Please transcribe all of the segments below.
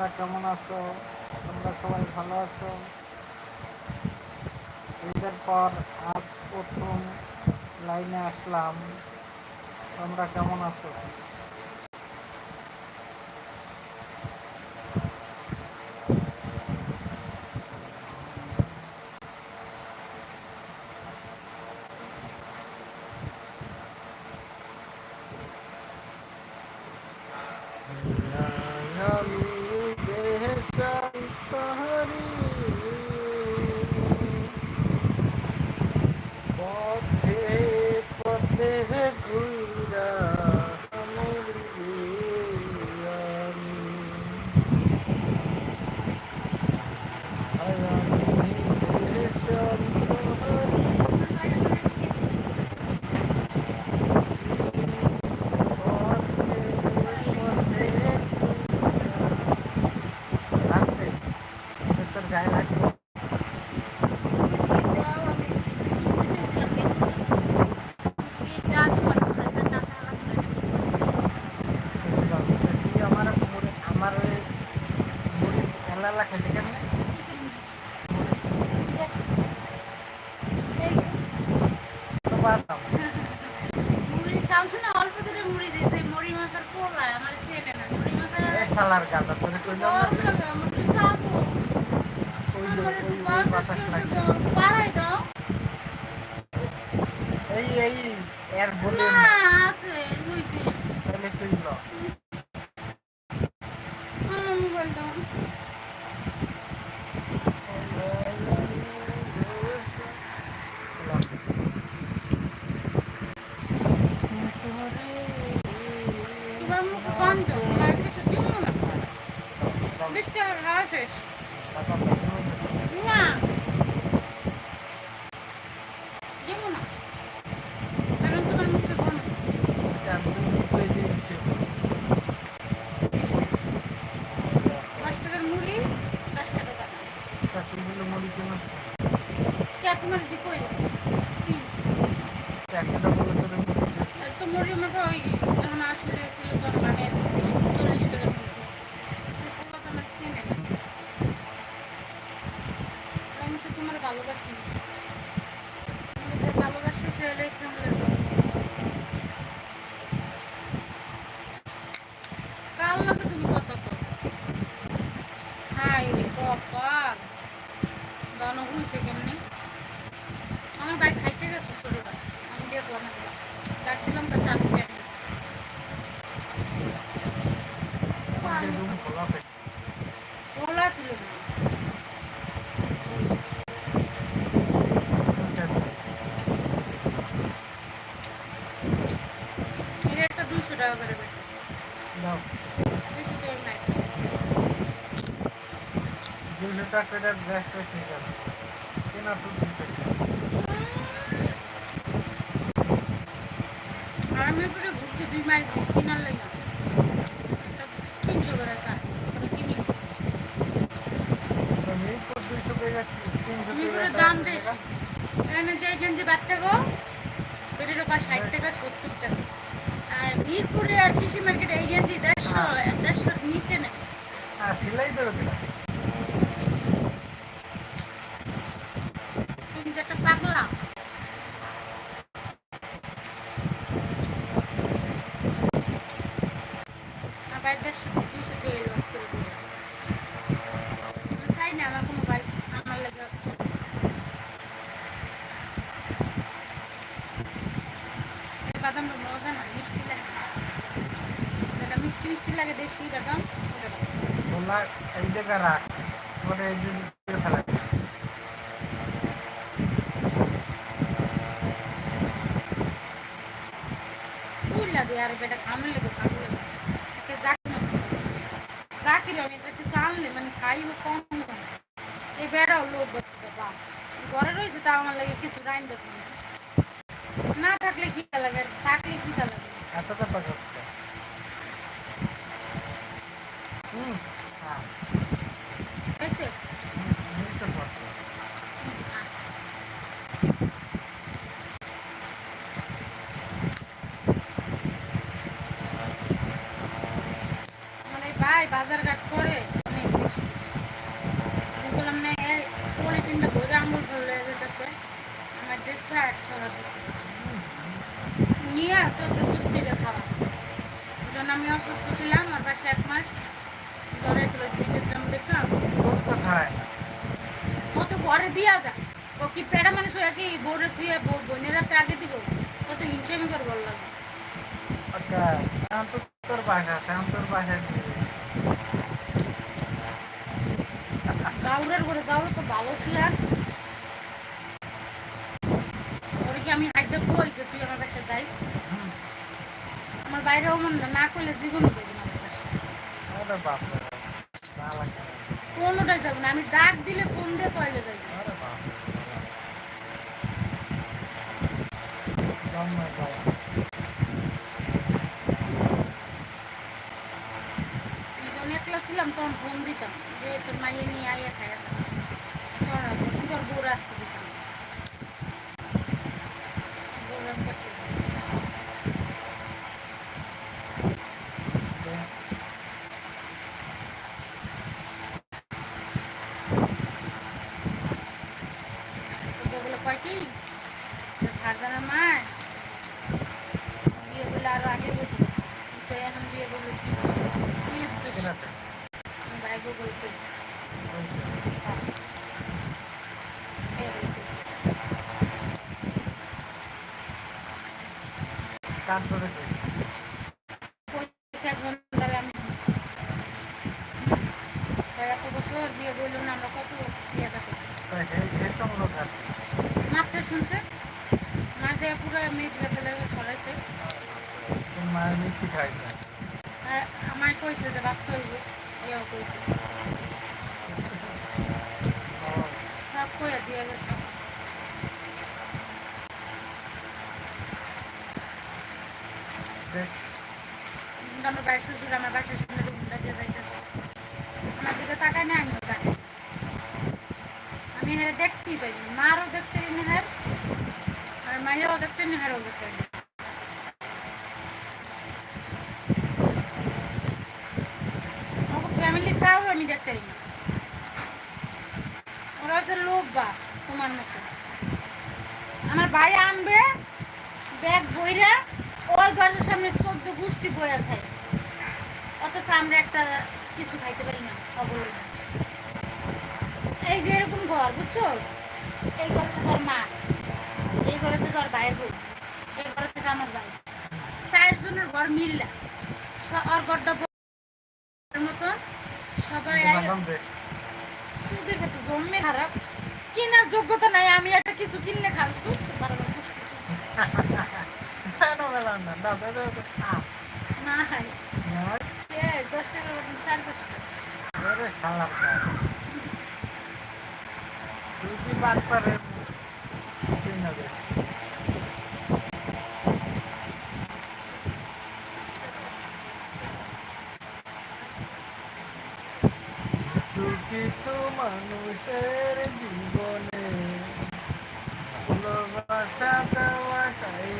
তোমরা কেমন আছো? তোমরা সবাই ভালো আছো? ঈদের পর আজ প্রথম লাইনে আসলাম। তোমরা কেমন আছো? வந்து hablar la gente শেষ না যেমন না কারণ তোমার মুখে কোন দশ টাকার মুড়ি দশ টাকা টাকা কে তোমার দি কই তো মুড়ি মোটা ওই যখন আসলে ছিল তখন মানে চল্লিশ টাকার মুড়ি দিচ্ছি ওগুলো তো আমার চেনে না আমি তো তোমার ভালোবাসি না আমি তো ভালোবাসি সে হলে একটু আমাদের কাল লাগে তুমি কত তো হাই রে কপাল দানো হইছে কেমনি আমার ভাই খাইতে গেছে ছোটটা আমি দিয়ে বলা ডাকছিলাম তো চাপ কেন খোলা ছিল না এর একটা দুশো টাকা করে বেশি দুশো টাকা নাই দুশো টাকাটার গ্যাসটা ঠিক আছে। কেনা তো দুশো আর আমি পুরো ঘুরছি দুই মাইল কিনার লাগে। একটা তিনশো করে চা কিনি। আমি তো দুশো টাকা তিনশো টাকা দাম বেশি। এখানে যে বাচ্চা গো পেটের ওপর ষাট किसी मार्केट एजेंसी दैट्स জায়গা রাখ। ফেলা আর বেটা লেগে জাকি না। জাকির এটা কিছু আনলে মানে খাইব কম এই বেড়াও লোক বসতে বা ঘরে রয়েছে তা আমার লাগে কিছু রাইন দেখো না। থাকলে কি লাগে থাকলে কি লাগে। এত কথা কষ্ট হুম হ্যাঁ এসে হুম তো কষ্ট মানে ভাই বাজার ঘাট করে মানে নিয়ে চোদ্দ গোষ্ঠীরে খাওয়া ওই জন্য আমি অসুস্থ ছিলাম আমার পাশে এক মাস জ্বরে ছিল পেটের জন্য দেখলাম কোন কোথায় ও তো পরে দিয়া যায় ও কি পেড়া মানুষ হয়ে কি বোরে তুই বোনেরা তো আগে দিব কত হিংসেমি করে বল লাগে আচ্ছা এখন তো তোর বাসা এখন তোর বাসায় নিয়ে যাবি। জাউরের করে জাউরে তো ভালো ছিল আর ওরে কি আমি হাইতে কই যে তুই আমার বাসায় যাইস হুম। আমার বাইরেও মন না করলে জীবনও যাবি না কোনোটাই যাব না আমি ডাক দিলে ফোন দিয়ে পয়লে যাবি একলা ছিলাম তখন ফোন দিতাম যে তোর মাইয়ে নিয়ে আইয়া খাইয়া Guadarrama মায়ের মিষ্টি খাইছে আর আমার কইছে যে বাচ্চা হইব এও কইছে। সব কইয়া দিয়ে গেছে। আমার বাড়ির শ্বশুর আমার বাসার সামনে দিয়ে দিয়ে যাইতেছে। আমার দিকে তাকায় না আমিও তাকাই আমি হ্যাঁ দেখতেই পাই মারও দেখতে নি হ্যাঁ আর মায়েরও দেখতে নি দেখতে নি আমার ফ্যামিলি তাও আমি দেখতে পারি না ওরা হচ্ছে লোক বা তোমার মতো। আমার ভাই আনবে, ব্যাগ বইরা ওই ঘরের সামনে চোদ্দ গোষ্ঠী বইয়া খায়। অথচ আমরা একটা কিছু খাইতে পারি না অবহেলা এই যে এরকম ঘর, বুঝছ? এই ঘরে তো তোর মা, এই ঘরে তো তোর ভাইয়ের বউ, এই ঘরে থেকে আমার ভাই। চার জনের ঘর মিললা। ওর ঘরটা বউয়ের মতো সবাই আই- মানলাম দেখ সুদের কত জন্মে খারাপ কেনার যোগ্যতা নাই আমি একটা কিছু কিনলে খাব বুঝতে পারব না, বুঝতে পারব না। কেন মেলাম না দাও দাও দাও খা না হাই নয় এ, দশ টাকার চার দশ টাকা। আরে শালার কাজ তুই কি বাদ পারে তুই না কিছু মানুষের জীবনে ভালোবাসা দেওয়াটাই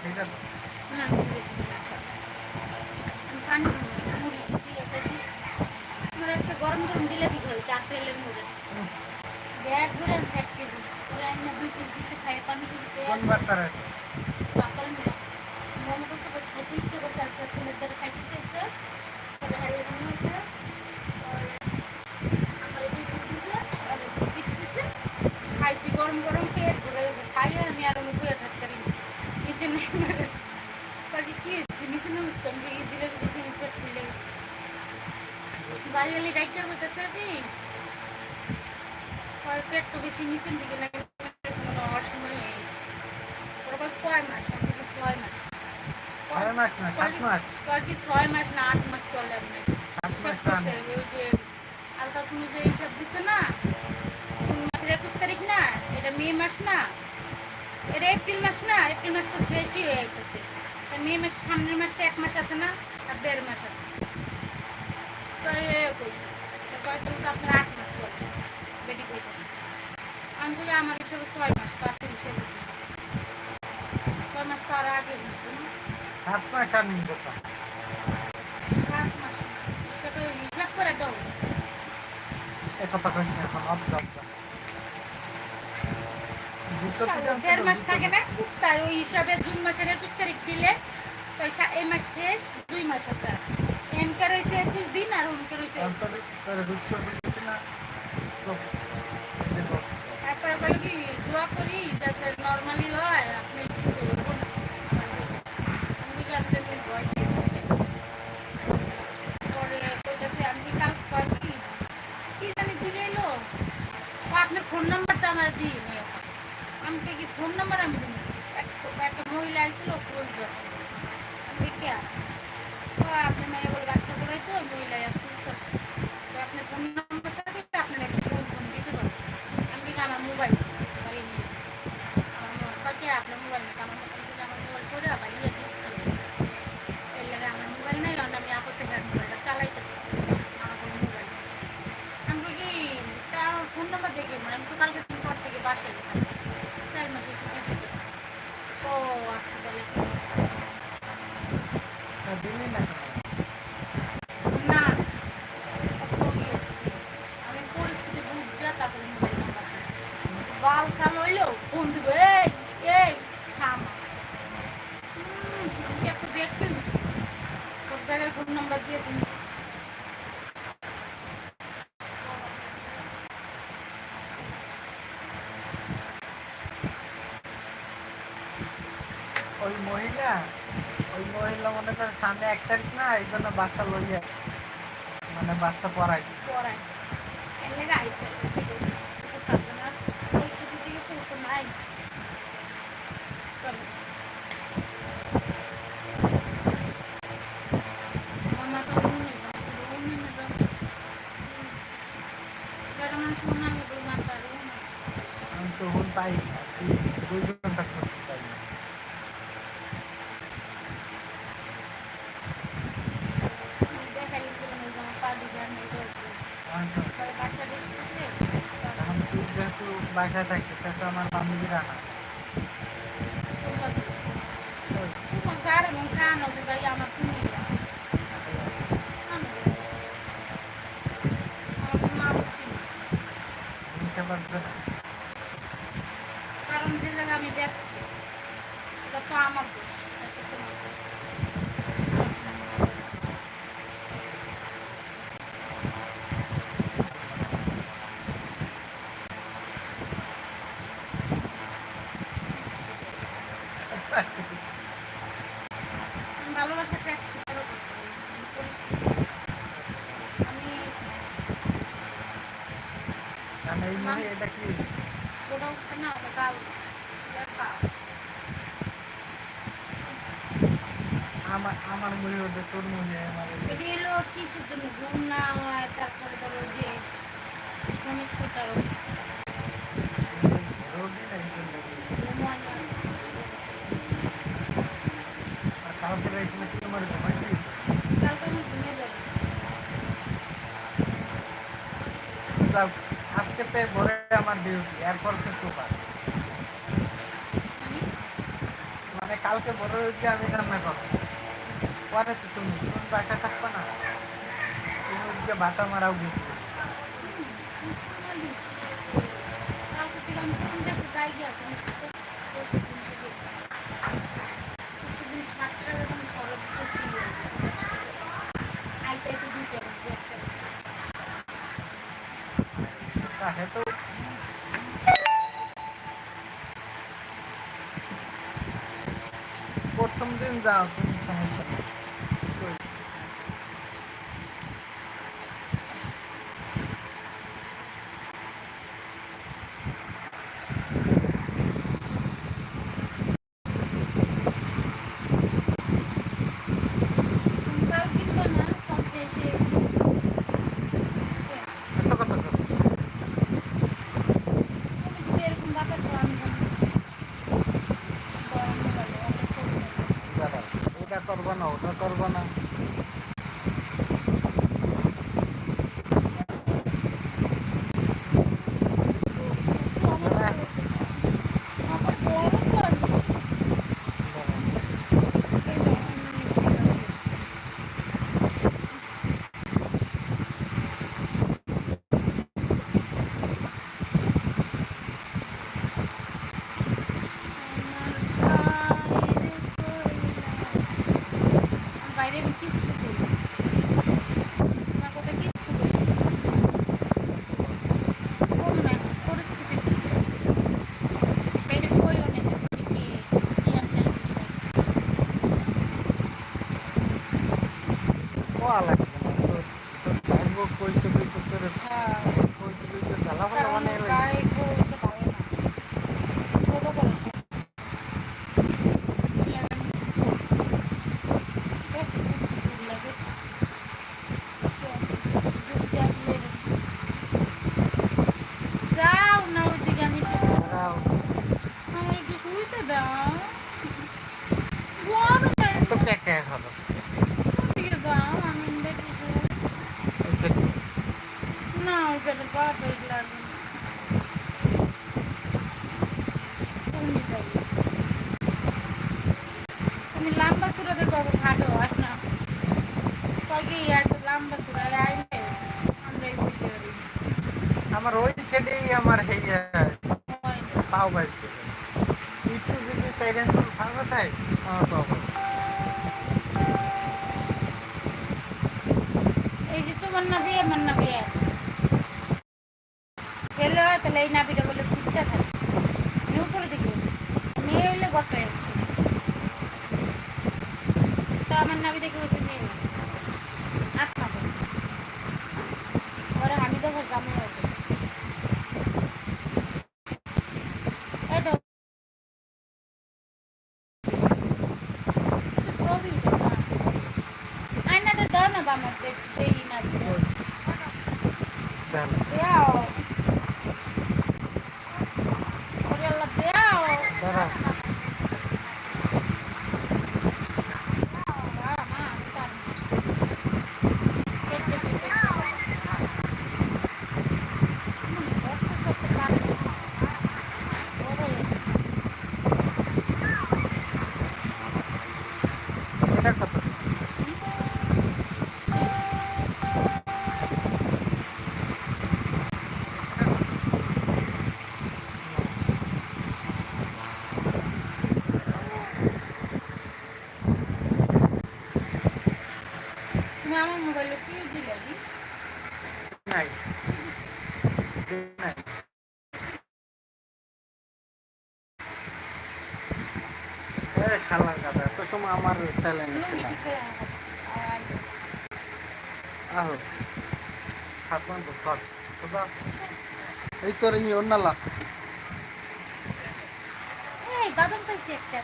ঠিক আছে না আমি ছেড়ে দিই না। আমি পানি খাব, মুড়ি দিচ্ছি, একটা দিই। আমার আজকে গরম গরম জিলাপি খাইছে আপেলের মুড়ে ঘুরে আনছে এক কেজি। ওরা এনে দুই কেজি দিছে খাই পানি কেজি কোন বার্তার আছে পাতাল মিলা মনে করছে খাইতে ইচ্ছে করছে একটা ছেলের খাইতে চেয়েছে পরে হারিয়ে মনে হয়েছে আর আমার দুই পিস দিছে আর দুই পিস দিছে খাইছি গরম গরম পেট ভরে গেছে খাই আর আমি আর আমি বইয়া থাকতে পারি না নিচে নেমে গেছে তাকে কি হয়েছে নিচে নেমেছে আমি এই জিলাপি দিয়েছি আমি পেট ফুলে গেছে বাড়ি গেলে ডাক্তার করতেছে আপনি পরে পেট তো বেশি নিচের দিকে লাগে মনে হয় অসময় হয়ে গেছে ওরা কয় কয় মাস আমি বলি ছয় মাস ছয় মাস না, সাত মাস। কয় ছয় মাস না আট মাস চলে আপনি হিসাব করছে ওই যে আলট্রাসাউন্ড যে হিসাব দিচ্ছে না জুন মাসের একুশ তারিখ না এটা মে মাস না এটা এপ্রিল মাস না এপ্রিল মাস তো শেষই হয়ে যাইতেছে মে মাস সামনের মাসটা এক মাস আছে না আর দেড় মাস আছে। তো কইছে তো তো আপনার আট মাস চলে বেটি কইতেছে আমি বলি আমার হিসাবে ছয় মাস তো আপনার হিসাবে? ছয় মাস তো আর আগে হয়েছে না সাত মাস আর নিন সাত মাস হিসাবে হিসাব করে দাও এ কইস না এখন অব জব দেড় মাস থাকে না তাই ওই হিসাবে জুন মাসের একুশ তারিখ দিলে তো এই মাস শেষ দুই মাস আছে। এমকে রয়েছে একুশ দিন আর ওমকে রয়েছে তারপরে বলে কি দোয়া করি যাতে নর্মালি হয় আপনি কিছু হইব না আমি জানতে ভয় পেয়ে গেছি পরে কইতেছে আমি কাল কয় কি কি জানি দিয়ে এলো ও আপনার ফোন নাম্বারটা আমার দিই নি আমি কি ফোন নাম্বার আমি দিই একটা মহিলা আইছিল খোঁজ ধরতে আমি কে ও আপনার মেয়ে বলে বাচ্চা পড়াই তো মহিলা খুঁজতেছে তো আপনার ফোন নাম্বার থাকে আপনার একটা ফোন ফোন দিতে পারব আমি কি আমার মোবাইল মোবাইল নিয়ে গেছি আমার মোবাইল কাছে আপনার মোবাইল নেই আমার মোবাইল আমার মোবাইল করে আবার নিয়ে ডিসপ্লে এই লাগে আমার মোবাইল নেই কারণ আমি আপত্তি হ্যান্ড মোবাইলটা চালাইতেছি আমার কোনো মোবাইল নেই আমি কই কি তা আমার ফোন নাম্বার দেখে মানে আমি তো কালকে তিন পর থেকে বাসায় গেলাম চার মাসে ছুটি দিতেছি ও আচ্ছা তাহলে ঠিক আছে তা দিলি না কেন? না আমি পরিস্থিতি বুঝতে তারপরে মোবাইল নাম্বার ফোন এই এই সামা তুমি একটা দেখতে সব জায়গায় ফোন নাম্বার দিয়ে তুমি ওই মহিলা ওই মহিলা মনে করে সামনে এক তারিখ না, এই জন্য বাচ্চা লইয়া মানে বাচ্চা পড়াই Gracias. এটি হলো কিসের জন্য? ঘুম না হয় তারপরে ধরো যে এখানে কি আমার ঘুমাইছি কালকে আমি ঘুমিয়ে যাব। যাও, আজকে তো ভোরে আমার ডিউটি এরপর তো মানে কালকে ভোরে উঠে আমি রান্না করব। পরে তো তুমি তুমি বাসা থাকবে না। তুমি উঠে ভাতা মারাও গেছি তুমি তো পরশু দিন থেকে পরশু দিন ষাট টাকা তুমি খরচ দিতেছি আইতে তো দিতে হবে দু একটা। তাহে তো প্রথম দিন যাও তুমি সমস্যা নেই। কই? সংসার কিনবো না সংসার এসে এত কথা করছি তুমি যদি এরকম ব্যাপার ছো আমি জানি গরম মোবাইলে অনেক ছবি দেখো। দাদা এটা করব না ওটা করব না আমার আমার বড় তো আমি কইতে কইতে তোর হ্যাঁ কইতে কইতে জ্বালা ভালো কারণ বানিয়ে গায়ে একটু হইতে পারে না ছোট করে সব বেশ দূর লাগেছে ঘুরতে আসলে যাও না ওইদিকে আমি একটু দাও আমার একটু শুইতে দাও বড় তো কে কে হলো ওইদিকে যাও আমি দেখি শুই আচ্ছা, না ওইটা বাপের লাগে না তুমি যাইস তুমি লম্বা সুরাতে কবে ভালো হয় না কয়েকই এত লম্বা সুরায় আইলে আমরা এই বুঝতে পারি আমার ওই খেটেই আমার হেইয়া হয় না। পাও বাজছে একটু যদি সাইলেন্স ফাঁকা থাকে আমার নাবি আমার এক ছেলে, তাহলে এই নাবিটা বলে ফুটতে থাকে। উপরে দিকে মেয়ে হইলে গত তো আমার নাবি দেখে হচ্ছে মেয়ে আসনা বলছে ওরা আমি দেখো জামে হতো এই তো ছবি আয়নাটা দাও না বামার দেখি না দেন। দেও ওরে আল্লাহ দেও দাঁড়া বাবা, মা, আমি পারি না। দেখতে দেখতে। হুম, কত সত্যি পারি না। বড় হয়েছে। এটা কত তুমি আমার মোবাইলে কি দিলে দি? নাই নাই এ শালার কথা তো করে ছট এই তোর অন্যালা এই পাইছি একটা।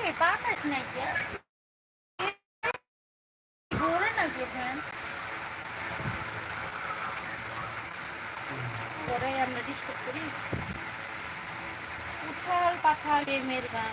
এই, বাতাস নাই কে? ঘোরে এখানে ঘরে আমরা ডিস্টার্ব করি। উঠাল পাথাল মেয়ের গান।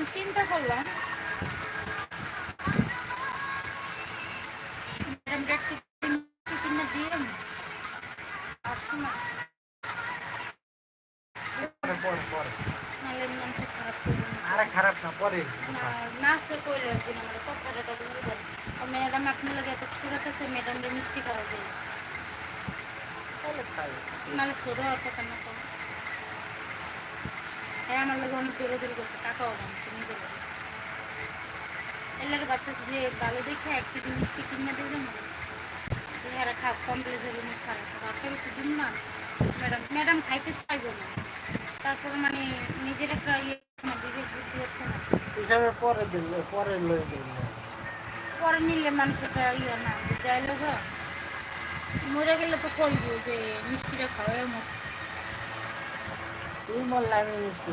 নাহলে মানুষ খারাপ করবে না। আরে খারাপ না পরে। না সে কইলো একদিন আমার কথাটা তো বলবেন ও ম্যাডাম আপনার লাগে এত ছোট আছে ম্যাডামটা মিষ্টি খাওয়া যায় তাহলে খাই নাহলে ছোট হওয়ার কথা না হ্যাঁ আমার লাগে অনেক দৌড়াদৌড়ি করছে টাকাও বানছে নিজের লাগে। এর লাগে ভাবতেছি যে ভালো দেখে এক কেজি মিষ্টি কিনে দিয়ে দেবো? এরা খা কমপ্লেক্স রুমে সারা তারপরে তো দিন না। ম্যাডাম ম্যাডাম খাইতে চাইব না। তারপর মানে নিজের একটা ইয়ে না বিবেক বুদ্ধি আছে না। হিসাবে পরে দিলে পরে লই দিলে। পরে নিলে মানুষটা ইয়ে না যাই লোক মরে গেলে তো কইব যে মিষ্টিটা খাওয়াই মরছে। তুই আমি মিষ্টি